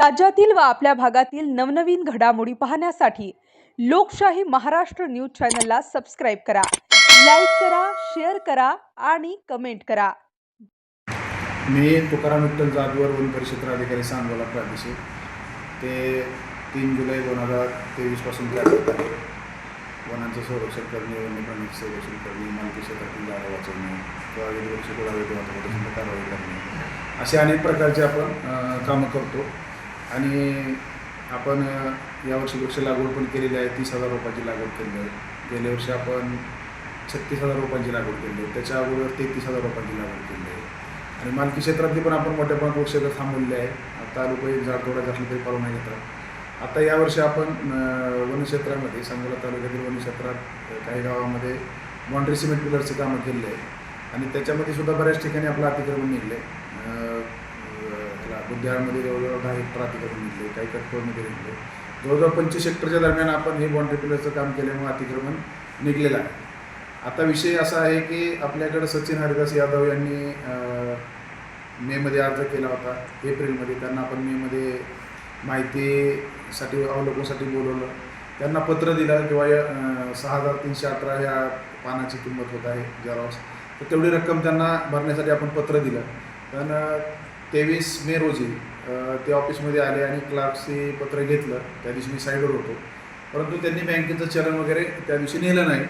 राज्यातील व आपल्या भागातील नवनवीन घडामोडी पाहण्यासाठी लोकशाही महाराष्ट्र न्यूज चॅनलला सबस्क्राईब करा लाईक करा शेअर करा आणि कमेंट करा. मी तुकाराम विठ्ठल जागवर वन परिक्षेत्र अधिकारी सांगोला प्रादेशिक. ते तीन जुलै दोन हजार तेवीसपासून कार्यरत आहे. वनांचं संरक्षण करणे वन्यप्राणी संरक्षण करणे मालकी क्षेत्रातील जागा वाचवणे किंवा विविध कारवाई करणे. असे अनेक प्रकारचे आपण कामं करतो. आणि आपण यावर्षी वृक्ष लागवड पण केलेली आहे तीस हजार रोपांची लागवड केली आहे. गेल्या वर्षी आपण छत्तीस हजार रोपांची लागवड केली आहे. त्याच्या अगोदर तेहतीस हजार रोपांची लागवड केली आहे. आणि मालकी क्षेत्रातली पण आपण मोठ्या प्रमाणात वृक्ष थांबवलेले आहे. आता लोक एक झाड थोडा घातलं तरी पाळून घेतात. आता यावर्षी आपण वनक्षेत्रामध्ये सांगोला तालुक्यातील वनक्षेत्रात काही गावामध्ये बाँड्री सिमेंट पिलरचे कामं केलेले आहे. आणि त्याच्यामध्ये सुद्धा बऱ्याच ठिकाणी आपलं अतिक्रमण आहे बुद्धिहाळमध्ये जवळजवळ दहा हेक्टर अतिक्रमण घेतले काही कटकोळमध्ये घेतले जवळजवळ पंचवीस हेक्टरच्या दरम्यान आपण हे बाँड्री पिलरचं काम केल्यामुळे अतिक्रमण निघलेलं आहे. आता विषय असा आहे की आपल्याकडं सचिन हरिदास यादव यांनी मेमध्ये अर्ज केला होता एप्रिलमध्ये त्यांना आपण मेमध्ये माहितीसाठी अवलोकनसाठी बोलवलं. त्यांना पत्र दिलं किंवा सहा हजार तीनशे अठरा ह्या पानाची किंमत होत आहे जेरॉक्स. तर तेवढी रक्कम त्यांना भरण्यासाठी आपण पत्र दिलं. पण तेवीस मे रोजी ते ऑफिसमध्ये आले आणि क्लार्कचे पत्र घेतलं. त्या दिवशी मी साईडवर होतो. परंतु त्यांनी बँकेचं चलन वगैरे त्या दिवशी नेलं नाही.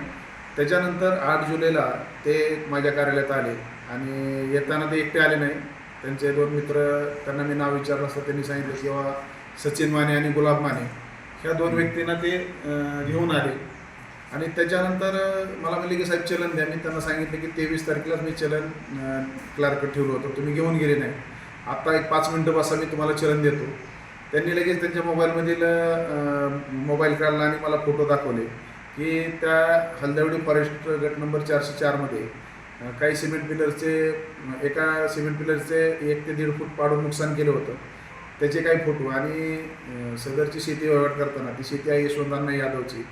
त्याच्यानंतर आठ जुलैला ते माझ्या कार्यालयात आले आणि येताना ते एकटे आले नाही. त्यांचे दोन मित्र त्यांना मी नाव विचारलं असतं. त्यांनी सांगितलं किंवा सचिन माने आणि गुलाब माने. ह्या दोन व्यक्तींना ते घेऊन आले. आणि त्याच्यानंतर मला म्हणले की साहेब चलन द्या. मी त्यांना सांगितलं की तेवीस तारखेलाच मी चलन क्लार्क ठेवलं होतं. तुम्ही घेऊन गेले नाही. आत्ता एक पाच मिनटं बसा मी तुम्हाला चलन देतो. त्यांनी लगेच त्यांच्या मोबाईलमधील मोबाईल काढला आणि मला फोटो दाखवले की त्या हलदवडी फॉरेस्ट गट नंबर चारशे चारमध्ये काही सिमेंट पिलरचे एका सिमेंट पिलरचे एक ते दीड फूट पाडून नुकसान केलं होतं. त्याचे काही फोटो आणि सदरची शेती वहिवाट करताना ती शेती आहे यशवंतांना यादवची.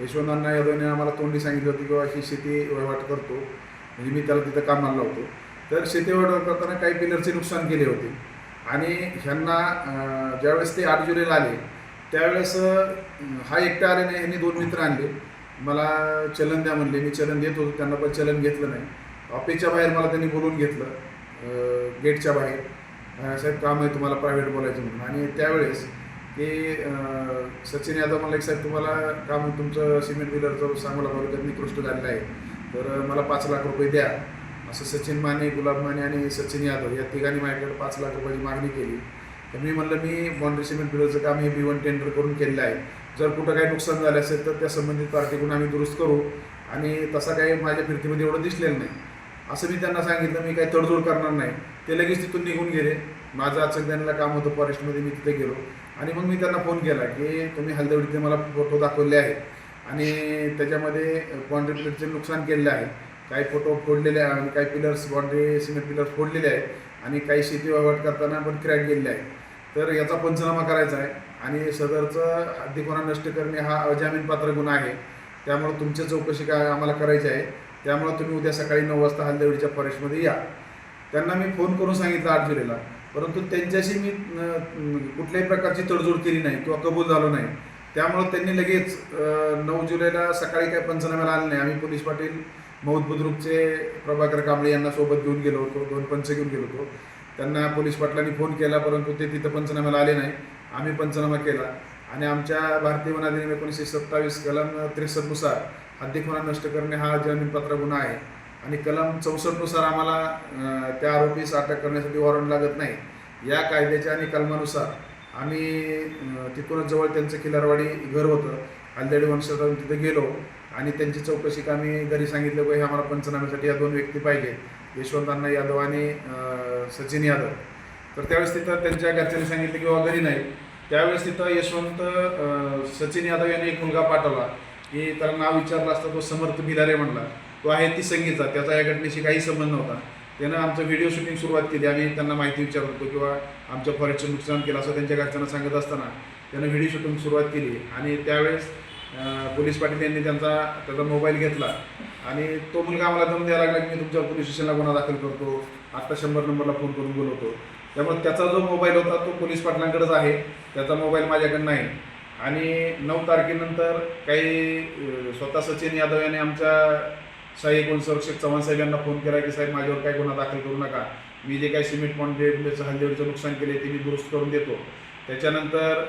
यशवंतांना यादवने आम्हाला तोंडी सांगितलं होतं की बाबा ही शेती वहिवाट करतो. म्हणजे मी त्याला तिथं कामाला लावतो. तर शेती करताना काही पिलरचे नुकसान केले होते. आणि ह्यांना ज्यावेळेस ते आठ जुलैला आले त्यावेळेस हा एकटा आले नाही यांनी दोन मित्र आणले. मला चलन द्या म्हणले. मी चलन देत होतो. त्यांना पण चलन घेतलं नाही. ऑफिसच्या बाहेर मला त्यांनी बोलून घेतलं. गेटच्या बाहेर. साहेब काम आहे तुम्हाला प्रायव्हेट बोलायचं म्हणून. आणि त्यावेळेस ते सचिन यादव म्हणलं की साहेब तुम्हाला काम तुमचं सिमेंट बिलरचं सांगोला तालुक्यात निकृष्ट झालेलं आहे. तर मला पाच लाख रुपये द्या. असं सचिन माने गुलाब माने आणि सचिन यादव या तिघांनी माझ्याकडे पाच लाख रुपयाची मागणी केली. तर मी म्हणलं मी बाँड्री सिमेंट बिलरचं काम हे बी वन टेंडर करून केलेलं आहे. जर कुठं काही नुकसान झालं असेल तर त्या संबंधित पार्टीकडून आम्ही दुरुस्त करू. आणि तसा काही माझ्या फिरतीमध्ये एवढं दिसलेलं नाही. असं मी त्यांना सांगितलं मी काही तडजोड करणार नाही. ते लगेच तिथून निघून गेले. माझं अचक त्यांना काम होतं फॉरेस्टमध्ये मी तिथे गेलो. आणि मग मी त्यांना फोन केला की तुम्ही हलदवडीचे मला फोटो दाखवले आहेत. आणि त्याच्यामध्ये बाँड्री नुकसान केलेलं आहे. काही फोटो फोडलेले आहे आणि काही पिलर्स बाँड्री सिमेंट पिलर्स फोडलेले आहेत आणि काही शेती वहिवाट करताना पण क्रॅक गेलेले आहे. तर याचा पंचनामा करायचा आहे आणि सदरचं हद्दीपणा नष्ट करणे हा अजामीनपात्र गुन्हा आहे. त्यामुळे तुमची चौकशी काय आम्हाला करायची आहे. त्यामुळे तुम्ही उद्या सकाळी नऊ वाजता हल्देवडीच्या फॉरेस्टमध्ये या. त्यांना मी फोन करून सांगितलं आठ जुलैला. परंतु त्यांच्याशी मी कुठल्याही प्रकारची तडजोड केली नाही किंवा कबूल झालो नाही. त्यामुळं त्यांनी लगेच नऊ जुलैला सकाळी काय पंचनाम्याला आले नाही. आम्ही पोलीस पाटील मौद बुद्रुकचे प्रभाकर कांबळे यांना सोबत घेऊन गेलो होतो दोन पंच घेऊन गेलो होतो. त्यांना पोलीस पाटलांनी फोन केला परंतु ते तिथं पंचनाम्याला आले नाही. आम्ही पंचनामा केला. आणि आमच्या भारतीय वन अधिनियम एकोणीसशे सत्तावीस कलम त्रेसष्टनुसार हद्दीखोना नष्ट करणे हा जामीनपत्र गुन्हा आहे. आणि कलम चौसष्टनुसार आम्हाला त्या आरोपीस अटक करण्यासाठी वॉरंट लागत नाही. या कायद्याच्या आणि कलमानुसार आम्ही तिथूनच जवळ त्यांचं किल्लारवाडी घर होतं. हलदेडी वंशजातून तिथे गेलो. आणि त्यांची चौकशी का आम्ही घरी सांगितलं की आम्हाला पंचनाम्यासाठी या दोन व्यक्ती पाहिजे यशवंतांना यादव आणि सचिन यादव. तर त्यावेळेस तिथं त्यांच्या घरच्यांनी सांगितलं की बाबा घरी नाही. त्यावेळेस तिथं यशवंत सचिन यादव यांनी एक मुलगा पाठवला की त्याला नाव विचारलं असता तो समर्थ भिलारे म्हणला. तो आहे ती संगीतचा त्याचा या घटनेशी काही संबंध नव्हता. त्यानं आमचं व्हिडिओ शूटिंग सुरुवात केली आम्ही त्यांना माहिती विचारत होतो किंवा आमच्या फॉरेस्टचं नुकसान केलं असं त्यांच्या घरच्यांना सांगत असताना त्यानं व्हिडिओ शूटिंग सुरुवात केली. आणि त्यावेळेस पोलीस पाटील यांनी त्यांचा त्याचा मोबाईल घेतला. आणि तो मुलगा आम्हाला दम द्यायला लागला की मी तुमच्या पोलीस स्टेशनला गुन्हा दाखल करतो. आत्ता शंभर नंबरला फोन करून बोलवतो. त्यामुळे त्याचा जो मोबाईल होता तो पोलीस पाटलांकडेच आहे. त्याचा मोबाईल माझ्याकडे नाही. आणि नऊ तारखेनंतर काही स्वतः सचिन यादव यांनी आमच्या सहाय्यक वन चव्हाण साहेब यांना फोन केला की साहेब माझ्यावर काही गुन्हा दाखल करू नका. मी जे काही सिमेंट पॉईंट हल्लीवरचं नुकसान केले ते मी दुरुस्त करून देतो. त्याच्यानंतर